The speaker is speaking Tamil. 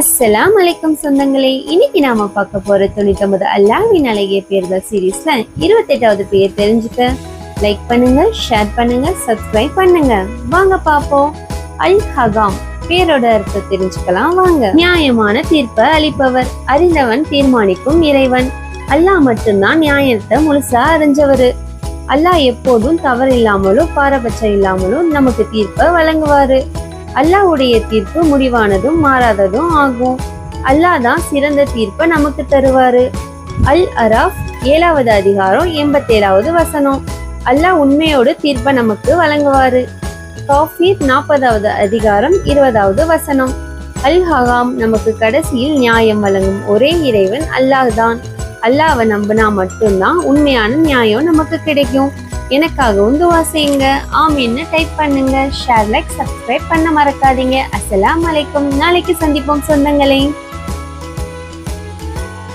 அஸ்லாம் அலைக்கும் சொந்தங்களே இன்னைக்கு நாம பார்க்க போற தொண்ணூத்தொன்பது அல்லாவின் அழகிய பேர்கள் சீரீஸ்ல இருபத்தெட்டாவது பேர் தெரிஞ்சுக்க லைக் பண்ணுங்க ஷேர் பண்ணுங்க சப்ஸ்கிரைப் பண்ணுங்க. வாங்க பாப்போம் அல் ஹகாம் பேரோட அர்த்தம் தெரிஞ்சுக்கலாம் வாங்க. நியாயமான தீர்ப்பை அளிப்பவர் அறிந்தவன் தீர்மானிக்கும் இறைவன். அல்லாஹ் மட்டும்தான் நியாயத்தை முழுசா அறிஞ்சவரு. அல்லாஹ் எப்போதும் தவறு இல்லாமலும் பாரபட்சம் இல்லாமலும் நமக்கு தீர்ப்பை வழங்குவாரு. அல்லாஹ்வுடைய தீர்ப்பு முடிவானதும் மாறாததும் ஆகும். அல்லாஹ் தான் சிறந்த தீர்ப்பை நமக்கு தருவாரு. அல் அராஃப் ஏழாவது அதிகாரம் எண்பத்தேழாவது வசனம். அல்லாஹ் உண்மையோடு தீர்ப்பை நமக்கு வழங்குவாரு. தௌஃபீத் நாற்பதாவது அதிகாரம் இருபதாவது வசனம். அல் ஹகாம் நமக்கு கடைசியில் நியாயம் வழங்கும் ஒரே இறைவன் அல்லாஹ் தான். அல்லாவை நம்பினா மட்டும்தான் உண்மையான நியாயம் நமக்கு கிடைக்கும். எனக்காகவும் துவா செய்யுங்க ஆமீன்னு டைப் பண்ணுங்க? ஷேர் லைக் சப்ஸ்கிரைப் பண்ண மறக்காதீங்க. அஸ்லாம் அலைக்கும். நாளைக்கு சந்திப்போம் சொந்தங்களே.